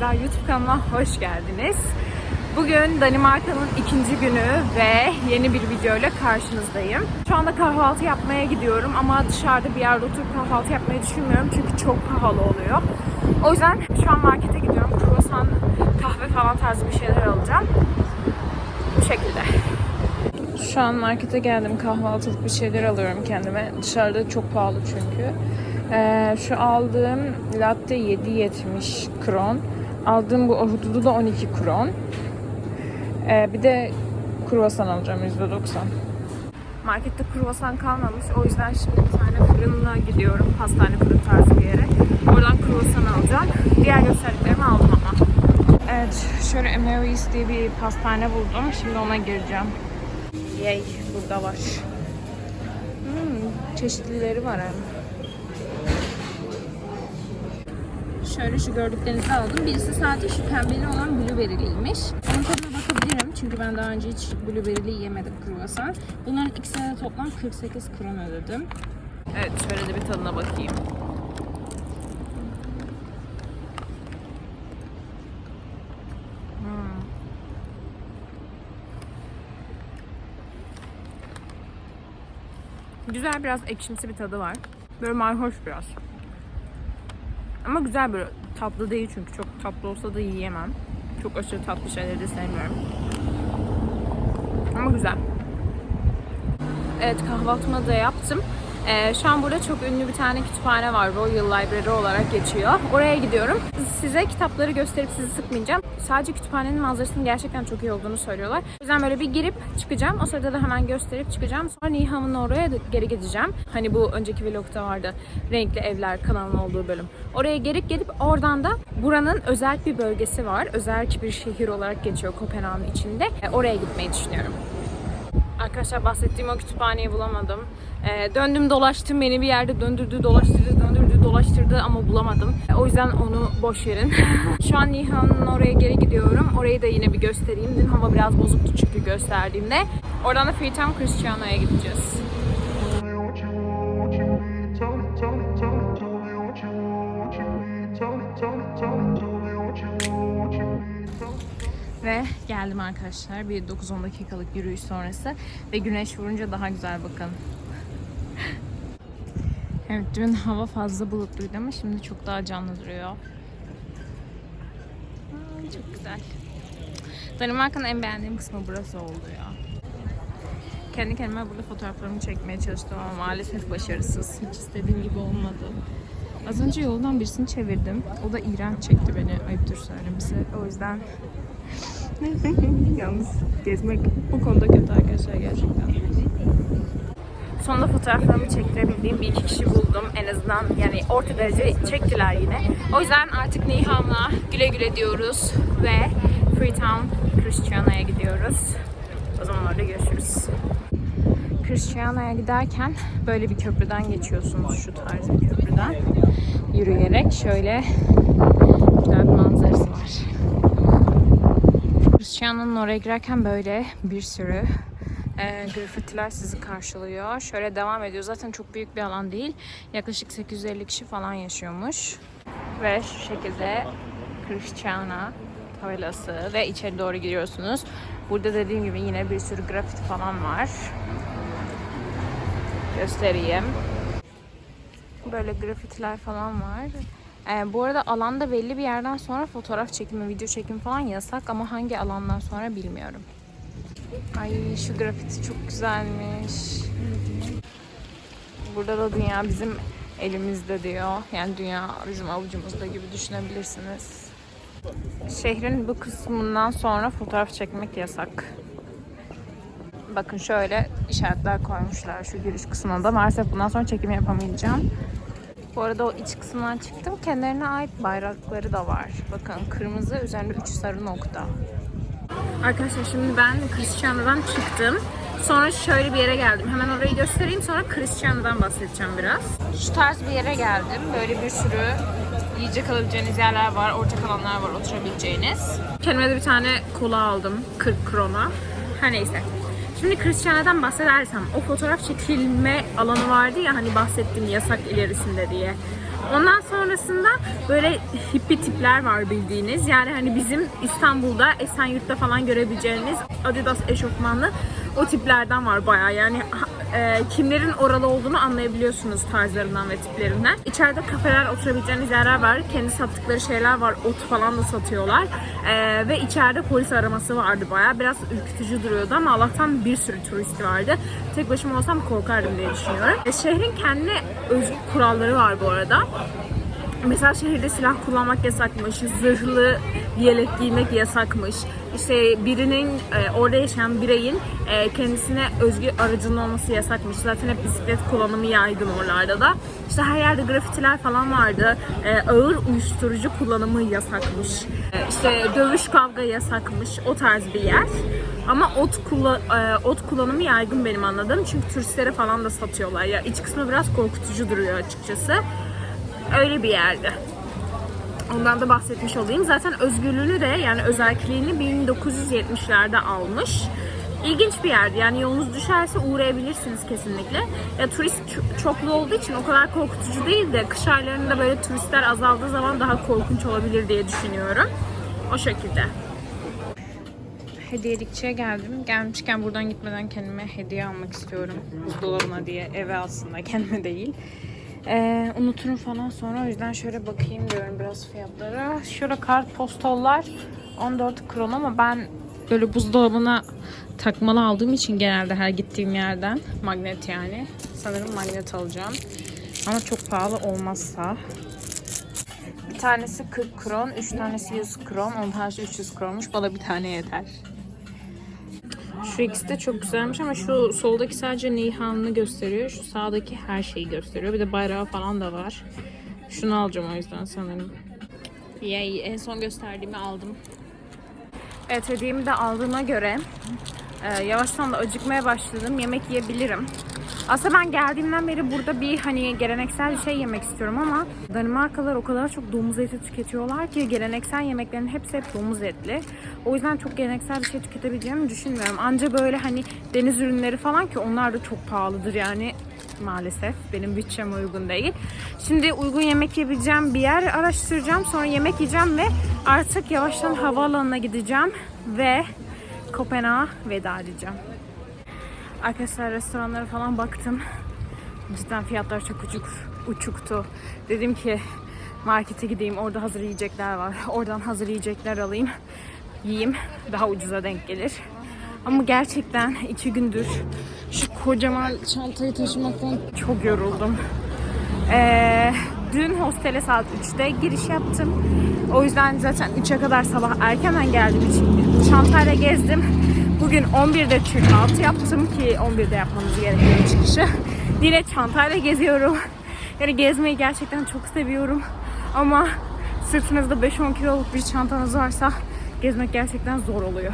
Beyza YouTube kanalıma hoş geldiniz. Bugün Danimarka'nın ikinci günü ve yeni bir video ile karşınızdayım. Şu anda kahvaltı yapmaya gidiyorum ama dışarıda bir yerde oturup kahvaltı yapmayı düşünmüyorum çünkü çok pahalı oluyor. O yüzden şu an markete gidiyorum. Kruvasan, kahve falan tarzı bir şeyler alacağım. Bu şekilde. Şu an markete geldim. Kahvaltılık bir şeyler alıyorum kendime. Dışarıda çok pahalı çünkü. Ee, şu aldığım latte 7.70 kron. Aldığım bu ahududu da 12 kron. Ee, bir de kruvasan alacağım %90. Markette kruvasan kalmamış. O yüzden şimdi bir tane fırına gidiyorum. Pastane fırın tarzı bir yere. Oradan kruvasan alacağım. Diğer gösterdiklerimi aldım ama. Evet, şöyle Emery's diye bir pastane buldum. Şimdi ona gireceğim. Yay, burada var. Hmm, çeşitlileri var hem. Şöyle şu gördüklerinizi aldım. Birisi sadece şu pembeli olan blueberry'liymiş. Onun tadına bakabilirim çünkü ben daha önce hiç blueberry'li yemedim kruvasan. Bunların ikisine toplam 48 kron ödedim. Evet, şöyle de bir tadına bakayım. Hmm. Güzel biraz ekşimsi bir tadı var. Böyle mayhoş biraz. Ama güzel böyle tatlı değil çünkü çok tatlı olsa da yiyemem. Çok aşırı tatlı şeyleri de sevmiyorum. Ama güzel. Evet kahvaltımı da yaptım. Ee, şu an burada çok ünlü bir tane kütüphane var. Royal Library olarak geçiyor. Oraya gidiyorum. Size kitapları gösterip sizi sıkmayacağım. Sadece kütüphanenin manzarasının gerçekten çok iyi olduğunu söylüyorlar. O yüzden böyle bir girip çıkacağım. O sırada da hemen gösterip çıkacağım. Sonra Niham'ın oraya geri gideceğim. Hani bu önceki vlogta vardı. Renkli Evler kanalının olduğu bölüm. Oraya geri gelip oradan da buranın özel bir bölgesi var. Özel bir şehir olarak geçiyor Kopenhag'ın içinde. E, oraya gitmeyi düşünüyorum. Arkadaşlar bahsettiğim o kütüphaneyi bulamadım. Ee, döndüm dolaştım beni bir yerde döndürdü dolaştırdı döndürdü dolaştırdı ama bulamadım. Ee, o yüzden onu boş verin. Şu an Nihan'ın oraya geri gidiyorum. Orayı da yine bir göstereyim. Dün hava biraz bozuktu çünkü gösterdiğimde. Oradan da Freetown Cristiano'ya gideceğiz. Ve geldim arkadaşlar. Bir 9-10 dakikalık yürüyüş sonrası. Ve güneş vurunca daha güzel bakın. Evet dün hava fazla bulutluydu ama şimdi çok daha canlı duruyor. Aa, çok güzel. Danimarka'nın en beğendiğim kısmı burası oldu ya. Kendi kendime burada fotoğraflarımı çekmeye çalıştım ama maalesef başarısız. Hiç istediğim gibi olmadı. Az önce yoldan birisini çevirdim. O da iğrenç çekti beni. Ayıptır söylemesi. O yüzden Yalnız gezmek bu konuda kötü arkadaşlar gerçekten. Sonunda fotoğraflarımı çektirebildiğim bir iki kişi buldum. En azından yani orta derece çektiler yine. O yüzden artık Nihan'la güle güle diyoruz ve Freetown Christiana'ya gidiyoruz. O zaman orada görüşürüz. Christiana'ya giderken böyle bir köprüden geçiyorsunuz şu tarz bir köprüden. Yürüyerek şöyle güzel bir manzarası var. Cristiano'nun oraya girerken böyle bir sürü e, grafitiler sizi karşılıyor. Şöyle devam ediyor. Zaten çok büyük bir alan değil. Yaklaşık 850 kişi falan yaşıyormuş. Ve şu şekilde Cristiano tabelası ve içeri doğru giriyorsunuz. Burada dediğim gibi yine bir sürü grafiti falan var. Göstereyim. Böyle grafitiler falan var. Ee, bu arada alanda belli bir yerden sonra fotoğraf çekimi, video çekimi falan yasak ama hangi alandan sonra bilmiyorum. Ay şu grafiti çok güzelmiş. Burada da dünya bizim elimizde diyor. Yani dünya bizim avucumuzda gibi düşünebilirsiniz. Şehrin bu kısmından sonra fotoğraf çekmek yasak. Bakın şöyle işaretler koymuşlar şu giriş kısmına da. Maalesef bundan sonra çekim yapamayacağım. Bu arada o iç kısmından çıktım. Kendilerine ait bayrakları da var. Bakın kırmızı üzerinde üç sarı nokta. Arkadaşlar şimdi ben Cristiano'dan çıktım. Sonra şöyle bir yere geldim. Hemen orayı göstereyim sonra Cristiano'dan bahsedeceğim biraz. Şu tarz bir yere geldim. Böyle bir sürü yiyecek alabileceğiniz yerler var. Ortak alanlar var oturabileceğiniz. Kendime de bir tane kola aldım. 40 krona. Her neyse. Şimdi Cristiano'dan bahsedersem o fotoğraf çekilme alanı vardı ya hani bahsettiğim yasak ilerisinde diye. Ondan sonrasında böyle hippi tipler var bildiğiniz. Yani hani bizim İstanbul'da Esenyurt'ta falan görebileceğiniz Adidas eşofmanlı o tiplerden var bayağı. Yani e, kimlerin oralı olduğunu anlayabiliyorsunuz tarzlarından ve tiplerinden. İçeride kafeler, oturabileceğiniz yerler var. Kendi sattıkları şeyler var. Ot falan da satıyorlar. E, ve içeride polis araması vardı bayağı. Biraz ürkütücü duruyordu ama Allah'tan bir sürü turist vardı. Tek başıma olsam korkardım diye düşünüyorum. E, şehrin kendine özgü kuralları var bu arada. Mesela şehirde silah kullanmak yasakmış, zırhlı yelek giymek yasakmış. İşte birinin e, orada yaşayan bireyin e, kendisine özgü aracının olması yasakmış. Zaten hep bisiklet kullanımı yaygın oralarda da. İşte her yerde grafitiler falan vardı. E, ağır uyuşturucu kullanımı yasakmış. E, işte dövüş kavga yasakmış. O tarz bir yer. Ama ot, kula- e, ot kullanımı yaygın benim anladığım. Çünkü turistlere falan da satıyorlar. Ya iç kısmı biraz korkutucu duruyor açıkçası. Öyle bir yerde. Ondan da bahsetmiş olayım. Zaten özgürlüğünü de yani özelliğini 1970'lerde almış. İlginç bir yerdi. Yani yolunuz düşerse uğrayabilirsiniz kesinlikle. Ya turist çoklu olduğu için o kadar korkutucu değil de kış aylarında böyle turistler azaldığı zaman daha korkunç olabilir diye düşünüyorum. O şekilde. Hediyelikçiye geldim. Gelmişken buradan gitmeden kendime hediye almak istiyorum. Buzdolabına diye eve aslında kendime değil. Ee, unuturum falan sonra o yüzden şöyle bakayım diyorum biraz fiyatlara. Şöyle kartpostallar 14 kron ama ben böyle buzdolabına takmalı aldığım için genelde her gittiğim yerden magnet yani. Sanırım magnet alacağım. Ama çok pahalı olmazsa. Bir tanesi 40 kron, 3 tanesi 100 kron, onun tanesi 300 kronmuş. Bana bir tane yeter. Şu ikisi de çok güzelmiş ama şu soldaki sadece Nihan'ını gösteriyor. Şu sağdaki her şeyi gösteriyor. Bir de bayrağı falan da var. Şunu alacağım o yüzden sanırım. Yay, en son gösterdiğimi aldım. Evet hediyemi de aldığıma göre e, yavaştan da acıkmaya başladım. Yemek yiyebilirim. Aslında ben geldiğimden beri burada bir hani geleneksel şey yemek istiyorum ama Danimarkalılar o kadar çok domuz eti tüketiyorlar ki geleneksel yemeklerin hepsi hep domuz etli. O yüzden çok geleneksel bir şey tüketebileceğimi düşünmüyorum. Anca böyle hani deniz ürünleri falan ki onlar da çok pahalıdır yani maalesef benim bütçeme uygun değil. Şimdi uygun yemek yiyebileceğim bir yer araştıracağım. Sonra yemek yiyeceğim ve artık yavaştan havaalanına gideceğim ve Kopenhag'a veda edeceğim. Arkadaşlar restoranlara falan baktım. Cidden fiyatlar çok uçuk, uçuktu. Dedim ki markete gideyim orada hazır yiyecekler var. Oradan hazır yiyecekler alayım. Yiyeyim. Daha ucuza denk gelir. Ama gerçekten iki gündür şu kocaman çantayı taşımaktan çok yoruldum. Ee, dün hostele saat 3'te giriş yaptım. O yüzden zaten 3'e kadar sabah erkenden geldiğim için çantayla gezdim. Bugün 11'de check out yaptım ki 11'de yapmamız gerekiyor çıkışı. Yine çantayla geziyorum. Yani gezmeyi gerçekten çok seviyorum. Ama sırtınızda 5-10 kiloluk bir çantanız varsa gezmek gerçekten zor oluyor.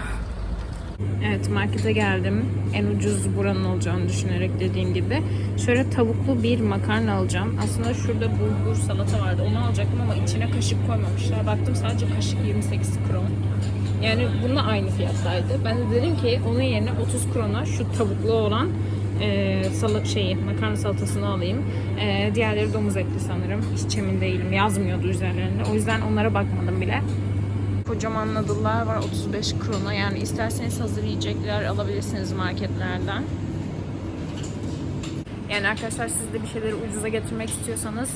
Evet markete geldim. En ucuz buranın olacağını düşünerek dediğim gibi. Şöyle tavuklu bir makarna alacağım. Aslında şurada bulgur salata vardı. Onu alacaktım ama içine kaşık koymamışlar. Baktım sadece kaşık 28 kron. Yani bununla aynı fiyattaydı. Ben de dedim ki onun yerine 30 krona şu tavuklu olan e, salat şeyi makarna salatasını alayım. E, diğerleri domuz etli sanırım. Hiç emin değilim. Yazmıyordu üzerlerinde. O yüzden onlara bakmadım bile. Kocaman noodle'lar var 35 krona. Yani isterseniz hazır yiyecekler alabilirsiniz marketlerden. Yani arkadaşlar siz de bir şeyleri ucuza getirmek istiyorsanız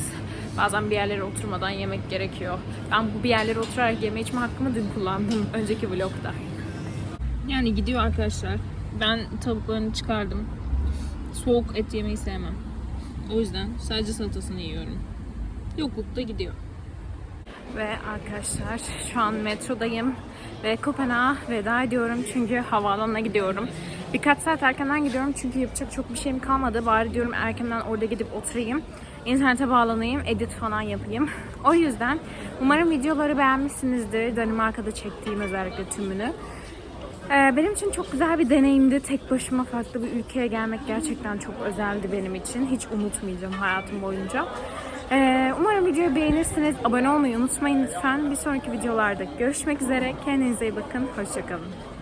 bazen bir yerlere oturmadan yemek gerekiyor. Ben bu bir yerlere oturarak yeme içme hakkımı dün kullandım önceki vlogda. Yani gidiyor arkadaşlar. Ben tavuklarını çıkardım. Soğuk et yemeyi sevmem. O yüzden sadece salatasını yiyorum. Yoklukta gidiyor. Ve arkadaşlar şu an metrodayım ve Kopenhag'a veda ediyorum çünkü havaalanına gidiyorum. Birkaç saat erkenden gidiyorum çünkü yapacak çok bir şeyim kalmadı. Bari diyorum erkenden orada gidip oturayım. İnternete bağlanayım, edit falan yapayım. O yüzden umarım videoları beğenmişsinizdir. Danimarka'da çektiğim özellikle tümünü. Ee, benim için çok güzel bir deneyimdi. Tek başıma farklı bir ülkeye gelmek gerçekten çok özeldi benim için. Hiç unutmayacağım hayatım boyunca. Ee, umarım videoyu beğenirsiniz. Abone olmayı unutmayın lütfen. Bir sonraki videolarda görüşmek üzere. Kendinize iyi bakın. Hoşçakalın.